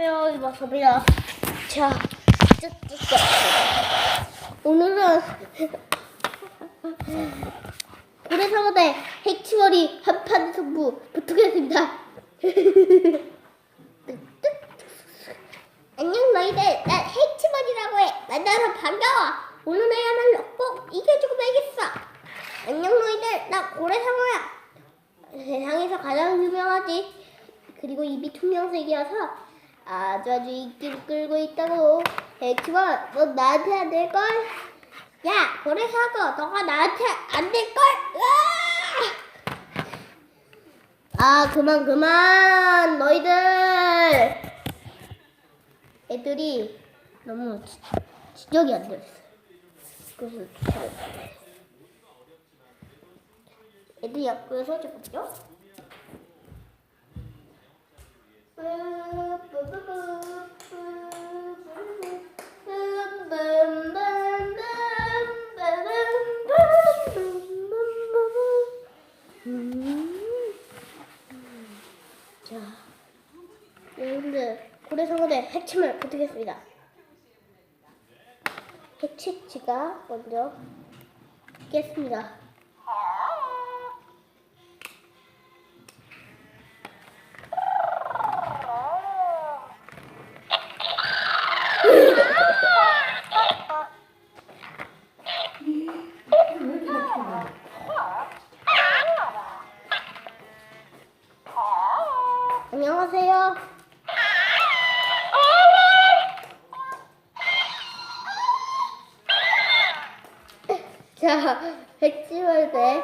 안녕하세요. 이마섭니다 자 쭈쭈쭈 오늘은 고래상어대 핵치머리 한판 승부 붙겠습니다. 안녕 너희들. 난 핵치머리라고 해. 만나서 반가워. 오늘의야말로 꼭 이겨주고 말겠어. 안녕 너희들. 나 고래상어야. 세상에서 가장 유명하지. 그리고 입이 투명색이어서 아주 아주 인기를 끌고 있다고. 했지만 너 나한테 안 될걸? 야 고래사고 너가 나한테 안 될걸? 아! 그만 그만 너희들! 애들이 너무 지- 지적이 안 됐어. 그래서 애들이 학교에서 잠깐만요 자, 여러분들 고래상어대 핵침을 부탁겠습니다. 핵치치가 먼저 깼습니다. 자, 핵심을 때.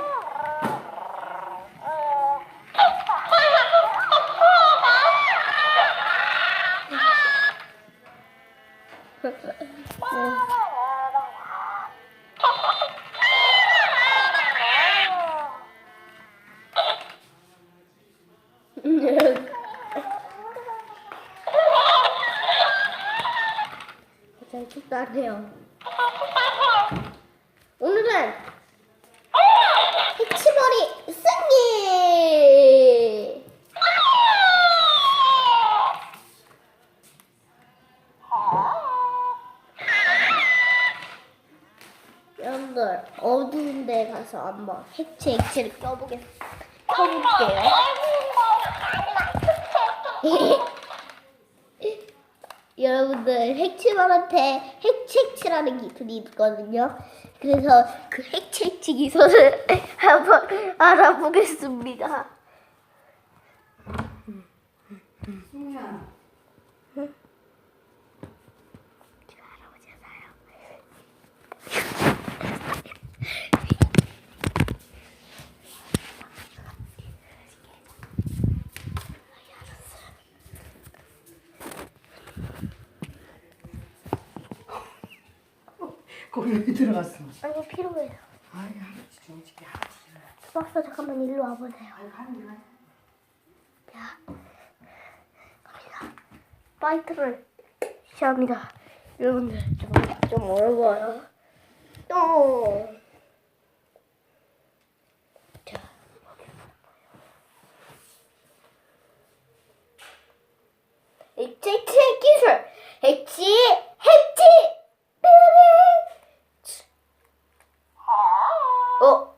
잘안 해요. 오늘은 해치머리 승리! 여러분들 어두운 데 가서 한번 해치 액체를 껴보겠, 켜볼게요. 여러분들 핵치벌한테 핵치치라는 기술이 있거든요. 그래서 그 핵치치 기술을 한번 알아보겠습니다. 승우야, 거기 왜 들어갔어? 아니 필요해요. 아이, 할아버지 정직해, 할아버지. 박사 잠깐만 일로 와보세요. 아이, 하는 거야. 자, 갑니다. 파이트를 시작합니다. 여러분들 좀, 좀 어려워요. 또. 자, 액체 기술, 액체, 액체, 어.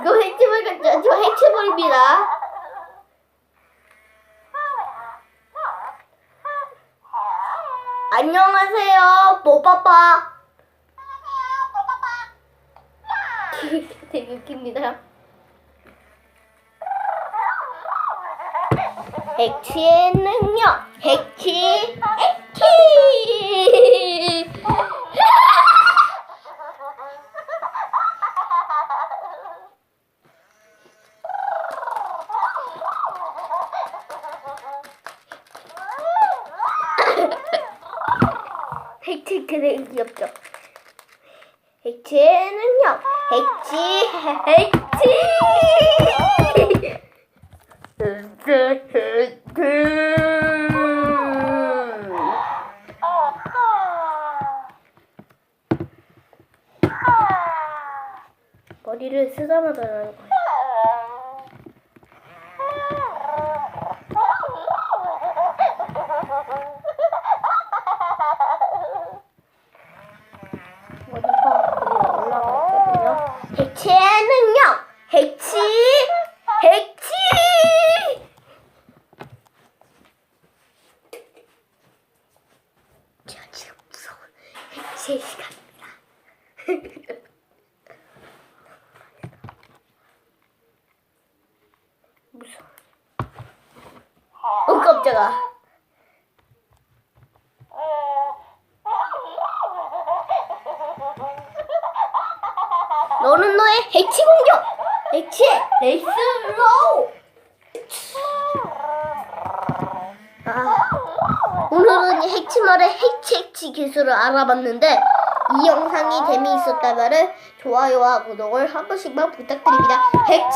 이거 해치볼 같죠? 저 해치볼입니다. 안녕하세요, 뽀빠빠. 되게 웃깁니다. 능력, 핵치, 핵 헥치 되게 귀엽죠? 헥치는요. 헥치, 헥치. 아, 아. 머리를 쓰자마자 해체는요. 해치, 해치. 저 지금 무서워. 해체 시간입니다. 무서워. 어 깜짝아. 너는 너의 해치 공격. 해치 레이스 로우. 아, 오늘은 해치말의 해치 해치 기술을 알아봤는데 이 영상이 재미있었다면 좋아요와 구독을 한 번씩만 부탁드립니다. 해치